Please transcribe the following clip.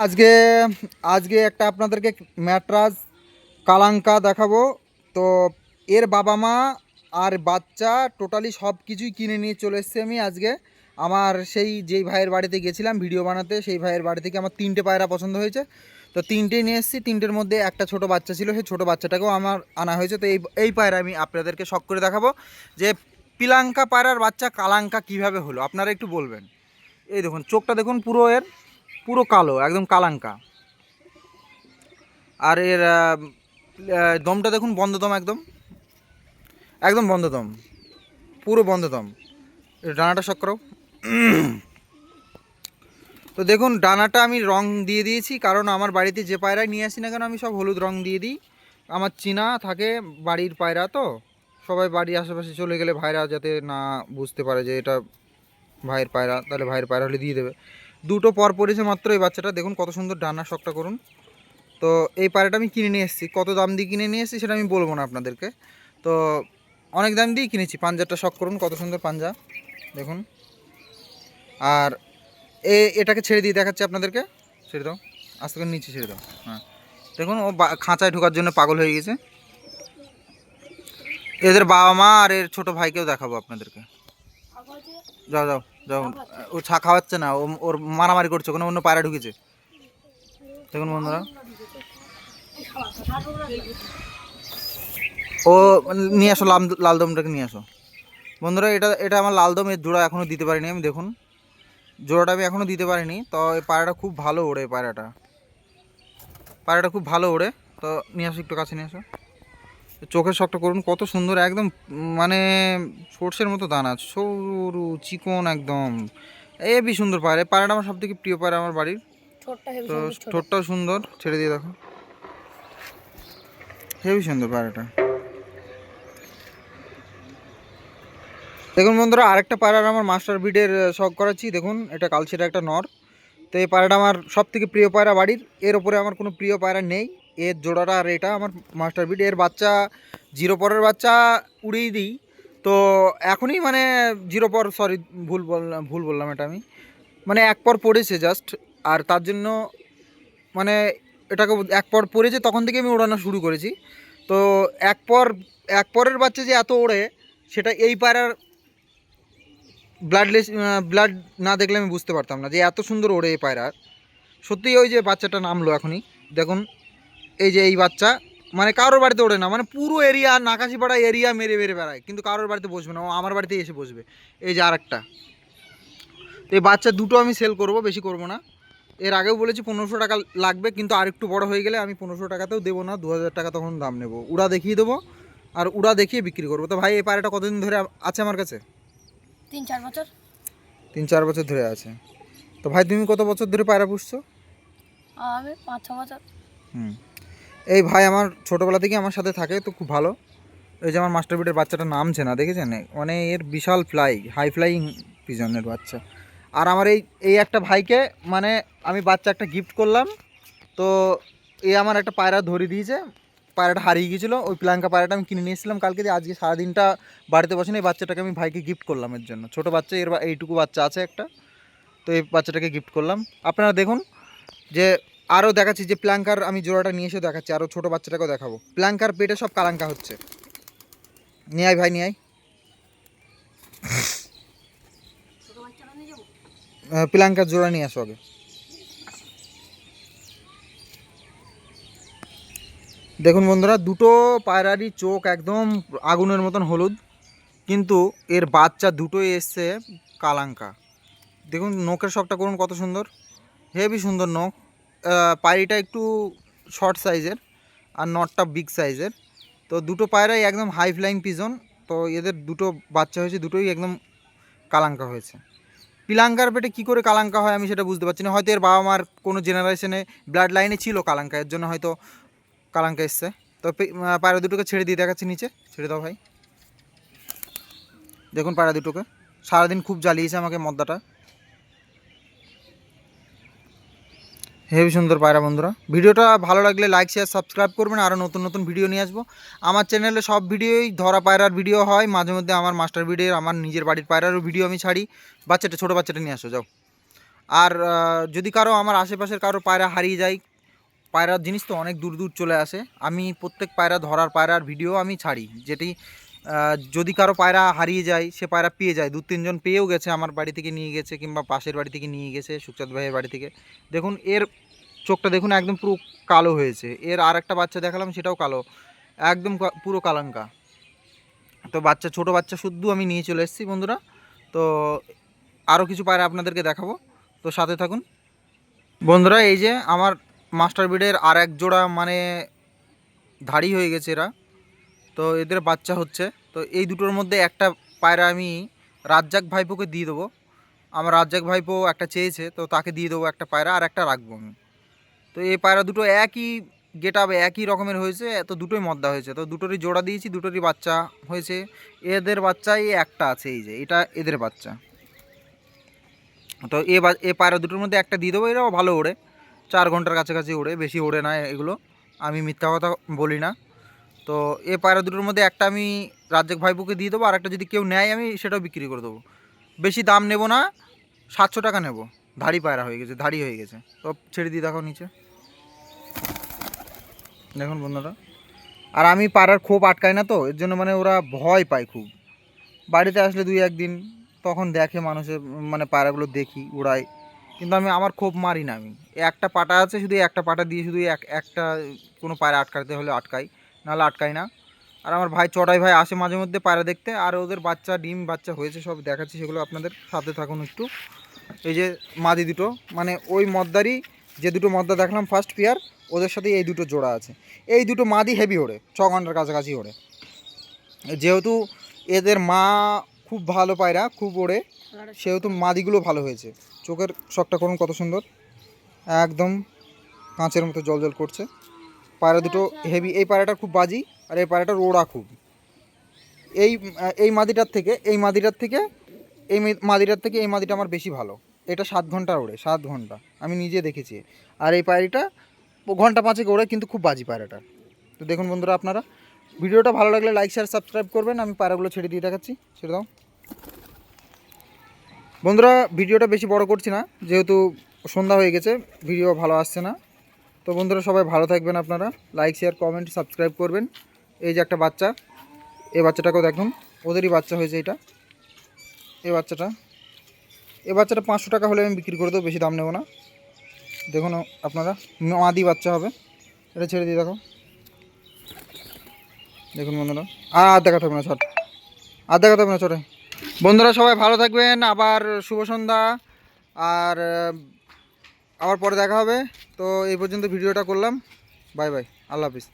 আজকে আজকে একটা আপনাদেরকে ম্যাট্রাস কালাঙ্কা দেখাবো। তো এর বাবা মা আর বাচ্চা টোটালি সব কিছুই কিনে নিয়ে চলে এসেছি আমি আজকে। আমার সেই যেই ভাইয়ের বাড়িতে গেছিলাম ভিডিও বানাতে, সেই ভাইয়ের বাড়ি থেকে আমার তিনটে পায়রা পছন্দ হয়েছে। তো তিনটেই নিয়ে এসেছি, তিনটের মধ্যে একটা ছোট বাচ্চা ছিল, সেই ছোটো বাচ্চাটাকেও আমার আনা হয়েছে। তো এই এই পায়রা আমি আপনাদেরকে শখ করে দেখাবো যে পিলাঙ্কা পায়রার বাচ্চা কালাঙ্কা কীভাবে হলো। আপনারা একটু বলবেন। এই দেখুন, চোখটা দেখুন পুরো এর। পুরো কালো, একদম কালাঙ্কা। আর এর দমটা দেখুন বন্ধ দম একদম। একদম বন্ধ দম পুরো বন্ধ দম এর ডানাটা শক করো। তো দেখুন, ডানাটা আমি রং দিয়ে দিয়েছি, কারণ আমার বাড়িতে যে পায়রাই নিয়ে আসি না কেন, আমি সব হলুদ রং দিয়ে দিই। আমার চিনা থাকে বাড়ির পায়রা তো, সবাই বাড়ির আশেপাশে চলে গেলে ভাইরা যাতে না বুঝতে পারে যে এটা ভাইয়ের পায়রা, তাহলে ভাইয়ের পায়রা হলে দিয়ে দেবে। দুটো পর পড়েছে মাত্র এই বাচ্চাটা। দেখুন কত সুন্দর ডানা শখটা করুন। তো এই পায়রাটা আমি কিনে নিয়ে এসেছি। কত দাম দিয়ে কিনে নিয়ে এসেছি সেটা আমি বলব না আপনাদেরকে। তো অনেক দাম দিয়েই কিনেছি। পাঞ্জাটা শখ করুন, কত সুন্দর পাঞ্জা। দেখুন। আর এ, এটাকে ছেড়ে দিয়ে দেখাচ্ছি আপনাদেরকে। ছেড়ে দাও। আস্তে করে নিচে ছেড়ে দাও। হ্যাঁ। দেখুন, ও খাঁচায় ঢোকার জন্য পাগল হয়ে গেছে। এদের বাবা মা আর এর ছোটো ভাইকেও দেখাবো আপনাদেরকে। যাও যাও যাও। ও ছা খাওয়াচ্ছে না, ও ওর মারামারি করছে, কোনো অন্য পায়রা ঢুকেছে। দেখুন বন্ধুরা। ও নিয়ে আসো, লাল লালদমটাকে নিয়ে আসো। বন্ধুরা, এটা এটা আমার লালদম এর জোড়া এখনও দিতে পারিনি আমি, দেখুন। জোড়াটা আমি এখনও দিতে পারিনি, তো এই পায়রাটা খুব ভালো ওড়ে পায়রাটা। পায়রাটা খুব ভালো ওড়ে, তো নিয়ে আসো, একটু কাছে নিয়ে আসো। চোখের শখটা করুন কত সুন্দর একদম মানে সর্ষের মতো দানা সরু চিকন একদম। এবি সুন্দর পায়রা এই পায়রাটা আমার সব থেকে প্রিয় পায়রা আমার বাড়ির। তো ঠোঁটটাও সুন্দর ছেড়ে দিয়ে দেখো। হেবি সুন্দর পায়রাটা। দেখুন বন্ধুরা আরেকটা পায়রার আমার মাস্টার বিডের শখ করাচ্ছি দেখুন এটা কালচিরা একটা নর। তো এই পায়রাটা আমার সব থেকে প্রিয় পায়রা বাড়ির এর ওপরে আমার কোনো প্রিয় পায়রা নেই। এর জোড়াটা আর এটা আমার মাস্টার বিড এর বাচ্চা জিরো পরের বাচ্চা উড়িয়ে দিই। তো এখনই মানে জিরো পর সরি ভুল বললাম ভুল বললাম এটা আমি। মানে এক পর পড়েছে জাস্ট আর তার জন্য মানে এটাকে এক পর পড়েছে, তখন থেকে আমি ওড়ানো শুরু করেছি। তো এক পর, এক পরের বাচ্চা যে এত ওড়ে, সেটা এই পায়রার ব্লাডলেস ব্লাড না দেখলে আমি বুঝতে পারতাম না যে এত সুন্দর ওড়ে এই পায়রার সত্যিই ওই যে বাচ্চাটা নামলো এখনই, দেখুন। এই যে এই বাচ্চা মানে কারোর বাড়িতে ওড়ে না মানে পুরো এরিয়া নাকাশিপাড়া এরিয়া মেরে মেরে বেড়ায় কিন্তু কারোর বাড়িতে বসবে না ও আমার বাড়িতে এসে বসবে। এই যে আরেকটা। তো এই বাচ্চা দুটো আমি সেল করব বেশি করব না। এর আগেও বলেছি পনেরোশো টাকা লাগবে কিন্তু আর একটু বড় হয়ে গেলে আমি পনেরোশো টাকাতেও দেবো না দু হাজার টাকা তখন দাম নেব। উড়া দেখিয়ে দেবো আর উড়া দেখিয়ে বিক্রি করব। তো ভাই এই পায়রাটা কতদিন ধরে আছে আমার কাছে? তিন চার বছর। তিন চার বছর ধরে আছে। তো ভাই তুমি কত বছর ধরে পায়রা পুষছো? আমি পাঁচ ছ বছর। হুম। এই ভাই আমার ছোটোবেলা থেকে আমার সাথে থাকে, তো খুব ভালো। এই যে আমার মাস্টার বিটের বাচ্চাটা নামছে না, দেখেছেন? মানে এর বিশাল ফ্লাই হাই ফ্লাইং পিজনের বাচ্চা। আর আমার এই এই একটা ভাইকে মানে আমি বাচ্চা একটা গিফট করলাম, তো এ আমার একটা পায়রা ধরে দিয়েছে, পায়রাটা হারিয়ে গিয়েছিল, ওই প্লাঙ্কা পায়রাটা আমি কিনে নিয়ে এসেছিলাম কালকে দিয়ে, আজকে সারাদিনটা বাড়িতে বসে এই বাচ্চাটাকে আমি ভাইকে গিফট করলাম এর জন্য। ছোটো বাচ্চা, এর এইটুকু বাচ্চা আছে একটা, তো এই বাচ্চাটাকে গিফট করলাম। আপনারা দেখুন যে আরও দেখাচ্ছি যে প্ল্যাঙ্কার আমি জোড়াটা নিয়ে এসে দেখাচ্ছি আরও ছোটো বাচ্চাটাকেও দেখাবো। প্ল্যাঙ্কার পেটে সব কালাঙ্কা হচ্ছে। নিয়ে ভাই, নিয়ে প্ল্যাঙ্কার জোড়া নিয়ে আসো আগে। দেখুন বন্ধুরা, দুটো পায়রারই চোখ একদম আগুনের মতন হলুদ, কিন্তু এর বাচ্চা দুটোই এসছে কালাঙ্কা। দেখুন, নখের শখটা করুন, কত সুন্দর। হেভি সুন্দর নখ। পায়রিটা একটু শর্ট সাইজের আর নটটা বিগ সাইজের তো দুটো পায়রাই একদম হাই ফ্লাইং পিজন তো এদের দুটো বাচ্চা হয়েছে, দুটোই একদম কালাঙ্কা হয়েছে। পিলাঙ্কার পেটে কী করে কালাঙ্কা হয় আমি সেটা বুঝতে পারছি না, হয়তো এর বাবা মার কোনো জেনারেশনে ব্লাড লাইনে ছিল কালাঙ্কা, এর জন্য হয়তো কালাঙ্কা এসছে। তো পায়রা দুটোকে ছেড়ে দিয়ে দেখাচ্ছি নিচে, ছেড়ে দাও ভাই। দেখুন পায়রা দুটোকে। সারাদিন খুব জ্বালিয়েছে আমাকে মদ্দাটা। হেবি সুন্দর পায়রা বন্ধুরা, ভিডিওটা ভালো লাগলে লাইক শেয়ার সাবস্ক্রাইব করবেন আরও নতুন নতুন ভিডিও নিয়ে আসব। আমার চ্যানেলে সব ভিডিওই ধরা পায়রার ভিডিও হয়, মাঝে মধ্যে আমার মাস্টার ভিডিওর আমার নিজের বাড়ির পায়রারও ভিডিও আমি ছাড়ি। বাচ্চাটা, ছোটো বাচ্চাটা নিয়ে আসো, যাও। আর যদি কারও আমার আশেপাশের কারও পায়রা হারিয়ে যায়, পায়রার জিনিস তো অনেক দূর দূর চলে আসে, আমি প্রত্যেক পায়রা ধরার পায়রার ভিডিও আমি ছাড়ি, যেটি যদি কারও পায়রা হারিয়ে যায়, সে পায়রা পেয়ে যায়। দু, তিনজন পেয়েও গেছে আমার বাড়ি থেকে নিয়ে গেছে কিংবা পাশের বাড়ি থেকে নিয়ে গেছে সুখচাঁদ ভাইয়ের বাড়ি থেকে। দেখুন, এর চোখটা দেখুন, একদম পুরো কালো হয়েছে। এর আর একটা বাচ্চা দেখালাম, সেটাও কালো। একদম পুরো কালাঙ্কা। তো বাচ্চা, ছোট বাচ্চা শুদ্ধ আমি নিয়ে চলে এসেছি, বন্ধুরা। তো আরও কিছু পায়রা আপনাদেরকে দেখাবো। তো সাথে থাকুন। বন্ধুরা, এই যে আমার মাস্টার বিডের আর এক জোড়া মানে ধাড়ি হয়ে গেছে এরা। তো এদের বাচ্চা হচ্ছে। তো এই দুটোর মধ্যে একটা পায়রা আমি রাজ্জাক ভাইপোকে দিয়ে দেবো। আমার রাজ্জাক ভাইপো একটা চেয়েছে, তো তাকে দিয়ে দেবো একটা পায়রা আর একটা রাখব আমি। তো এই পায়রা দুটো একই গেট আপ একই রকমের হয়েছে, তো দুটোই মদ্দা হয়েছে। তো দুটোরই জোড়া দিয়েছি, দুটোরই বাচ্চা হয়েছে। এদের বাচ্চাই একটা আছে, এই যে, এটা এদের বাচ্চা। তো এ এ পায়রা দুটোর মধ্যে একটা দিয়ে দেবো, এরাও ভালো ওড়ে। চার ঘণ্টার কাছাকাছি ওড়ে, বেশি ওড়ে না এগুলো। আমি মিথ্যা কথা বলি না। তো এ পায়রা দুটোর মধ্যে একটা আমি রাজ্জাক ভাইপুকে দিয়ে দেবো আর একটা যদি কেউ নেয় আমি সেটাও বিক্রি করে দেবো। বেশি দাম নেব না, সাতশো টাকা নেব। ধাড়ি পায়রা হয়ে গেছে, ধাড়ি হয়ে গেছে। তো ছেড়ে দিয়ে দেখো নিচে। দেখুন বন্ধুরা। আর আমি পাড়ার খোপ আটকাই না তো, এর জন্য মানে ওরা ভয় পায় খুব। বাড়িতে আসলে দুই একদিন, তখন দেখে মানুষের মানে পায়রাগুলো দেখি উড়াই কিন্তু আমি, আমার খোপ মারি না আমি। একটা পাটা আছে, শুধু একটা পাটা দিয়ে শুধু এক, একটা কোনো পায়রা আটকাতে হলে আটকাই। নাহলে আটকাই না। আর আমার ভাই চটাই ভাই আসে মাঝে মধ্যে পায়রা দেখতে। আর ওদের বাচ্চা, ডিম, বাচ্চা হয়েছে, সব দেখাচ্ছি সেগুলো আপনাদের সাথে থাকুন একটু। এই যে মাদি দুটো মানে ওই মদ্দারই যে দুটো মদ্দা দেখলাম ফার্স্ট পেয়ার ওদের সাথে এই দুটো জোড়া আছে। এই দুটো মাদি হেভি ওড়ে, ছ ঘণ্টার কাছাকাছি ওড়ে। যেহেতু এদের মা খুব ভালো পায়রা, খুব ওড়ে, সেহেতু মাদিগুলো ভালো হয়েছে। চোখের শখটা করুন কত সুন্দর। একদম কাঁচের মতো জল জল করছে। পায়রা দুটো হেভি এই পায়রাটা খুব বাজি আর এই পায়রাটার ওড়া খুব। এই এই মাদিটার থেকে, এই মাদিটার থেকে, এই মাদিটার থেকে এই মাদিটা আমার বেশি ভালো। এটা সাত ঘণ্টা ওড়ে, সাত ঘণ্টা। আমি নিজে দেখেছি। আর এই পায়রিটা ঘণ্টা পাঁচেক ওড়ে, কিন্তু খুব বাজি পায়রাটা তো দেখুন বন্ধুরা আপনারা, ভিডিওটা ভালো লাগলে লাইক শেয়ার সাবস্ক্রাইব করবেন। আমি পায়রাগুলো ছেড়ে দিয়ে দেখাচ্ছি, ছেড়ে দাও। বন্ধুরা, ভিডিওটা বেশি বড় করছি না, যেহেতু সন্ধ্যা হয়ে গেছে, ভিডিও ভালো আসছে না। তো বন্ধুরা সবাই ভালো থাকবেন আপনারা। লাইক শেয়ার কমেন্ট সাবস্ক্রাইব করবেন। এই যে একটা বাচ্চা, এই বাচ্চাটাকেও দেখুন। ওদেরই বাচ্চা হয়েছে এটা। এই বাচ্চাটা। এই বাচ্চাটা পাঁচশো টাকা হলে আমি বিক্রি করে দেবো, বেশি দাম নেব না। দেখুন আপনারা, মাদি বাচ্চা হবে। এটা ছেড়ে দিয়ে দেখো। দেখুন বন্ধুরা। আর দেখাতে হবে না, ছট। আর দেখাতে হবে না, ছটে। বন্ধুরা সবাই ভালো থাকবেন। আবার শুভ সন্ধ্যা। আর আবার পরে দেখা হবে। তো এই পর্যন্ত ভিডিওটা করলাম। Bye bye. আল্লাহ হাফিজ।